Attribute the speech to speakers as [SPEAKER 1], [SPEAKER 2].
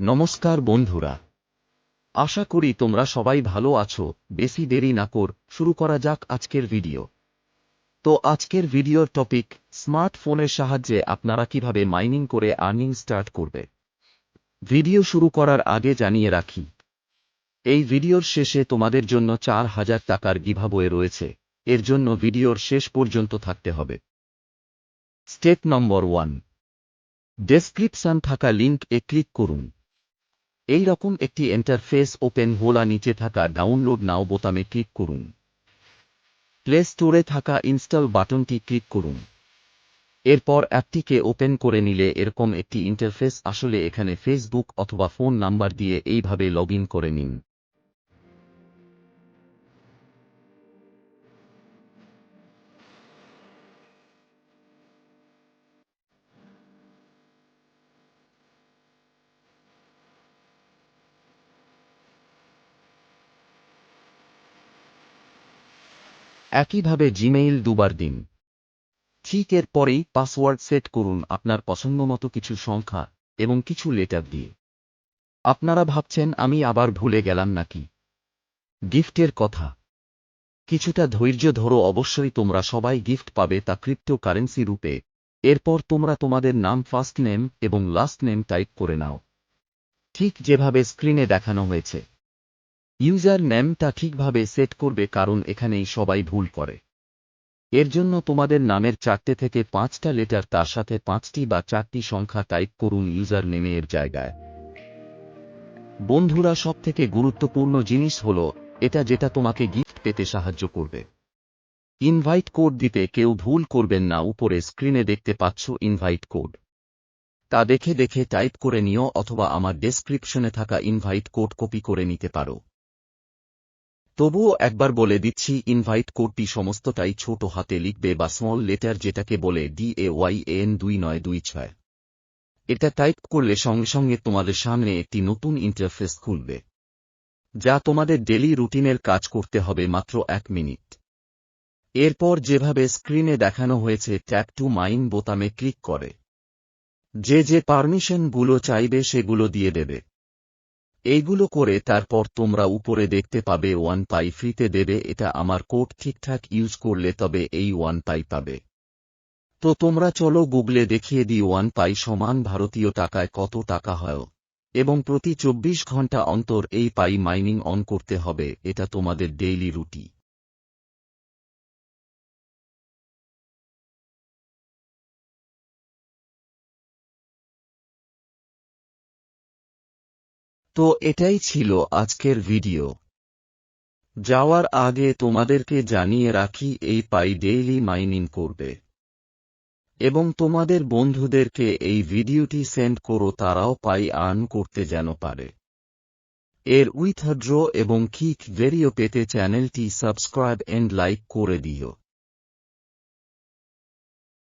[SPEAKER 1] নমস্কার বন্ধুরা। আশা করি তোমরা সবাই ভালো আছো, বেশি দেরি না কর, শুরু করা যাক আজকের ভিডিও। তো আজকের ভিডিওর টপিক স্মার্টফোনের সাহায্যে আপনারা কীভাবে মাইনিং করে আর্নিং স্টার্ট করবে। ভিডিও শুরু করার আগে জানিয়ে রাখি, এই ভিডিওর শেষে তোমাদের জন্য চার হাজার টাকার গিভাবয়ে রয়েছে। এর জন্য ভিডিওর শেষ পর্যন্ত থাকতে হবে। স্টেপ নম্বর ওয়ান ডেসক্রিপশন থাকা লিঙ্ক এ ক্লিক করুন। এই রকম একটি ইন্টারফেস ওপেন হোলা নিচে থাকা ডাউনলোড নাও বোতামে ক্লিক করুন। প্লে স্টোরে থাকা ইনস্টল বাটনটি ক্লিক করুন। এরপর অ্যাপটিকে ওপেন করে নিলে এরকম একটি ইন্টারফেস আসলে এখানে ফেসবুক অথবা ফোন নাম্বার দিয়ে এইভাবে লগ করে নিন। একইভাবে জিমেইল দুবার দিন। ঠিক এর পরেই পাসওয়ার্ড সেট করুন আপনার পছন্দমতো কিছু সংখ্যা এবং কিছু লেটার দিয়ে। আপনারা ভাবছেন, আমি আবার ভুলে গেলাম নাকি? গিফটের কথা। কিছুটা ধৈর্য ধরো, অবশ্যই তোমরা সবাই গিফট পাবে তা ক্রিপ্টো কারেন্সি রূপে। এরপর তোমরা তোমাদের নাম ফার্স্ট নেম এবং লাস্ট নেম টাইপ করে নাও। ঠিক যেভাবে স্ক্রিনে দেখানো হয়েছে। ইউজার নেমটা ঠিকভাবে সেট করবে কারণ এখানেই সবাই ভুল করে। এর জন্য তোমাদের নামের চারটে থেকে পাঁচটা লেটার তার সাথে পাঁচটি বা চারটি সংখ্যা টাইপ করুন ইউজার নেমে এর জায়গায়। বন্ধুরা, সবথেকে গুরুত্বপূর্ণ জিনিস হল, এটা যেটা তোমাকে গিফট পেতে সাহায্য করবে। ইনভাইট কোড দিতে কেউ ভুল করবেন না, উপরে স্ক্রিনে দেখতে পাচ্ছ ইনভাইট কোড তা দেখে দেখে টাইপ করে নিও অথবা আমার ডেসক্রিপশনে থাকা ইনভাইট কোড কপি করে নিতে পারো। তবুও একবার বলে দিচ্ছি ইনভাইট কোডটি সমস্তটাই ছোট হাতে লিখবে বা স্মল লেটার যেটাকে বলে ডিএ ওয়াই এন দুই নয় দুই ছয়। এটা টাইপ করলে সঙ্গে সঙ্গে তোমাদের সামনে একটি নতুন ইন্টারফেস খুলবে, যা তোমাদের ডেলি রুটিনের কাজ করতে হবে মাত্র এক মিনিট। এরপর যেভাবে স্ক্রিনে দেখানো হয়েছে ট্যাপ টু মাইন বোতামে ক্লিক করে। যে যে পারমিশনগুলো চাইবে সেগুলো দিয়ে দেবে। এইগুলো করে তারপর তোমরা উপরে দেখতে পাবে ওয়ান পাই ফ্রিতে দেবে, এটা আমার কোড ঠিকঠাক ইউজ করলে তবে এই ওয়ান পাই পাবে। তো তোমরা চলো গুগলে দেখিয়ে দিই ওয়ান পাই সমান ভারতীয় টাকায় কত টাকা হয়। এবং প্রতি চব্বিশ ঘণ্টা অন্তর এই পাই মাইনিং অন করতে হবে, এটা তোমাদের ডেইলি রুটি। তো এটাই ছিল আজকের ভিডিও যাওয়ার আগে তোমাদেরকে জানিয়ে রাখি, এই পাই ডেইলি মাইনিং করবে। এবং তোমাদের বন্ধুদেরকে এই ভিডিওটি সেন্ড করো, তারাও পাই আর্ন করতে যেন পারে। এর উইথড্র এবং কিক ভেরিও পেতে চ্যানেলটি সাবস্ক্রাইব এন্ড লাইক করে দিও।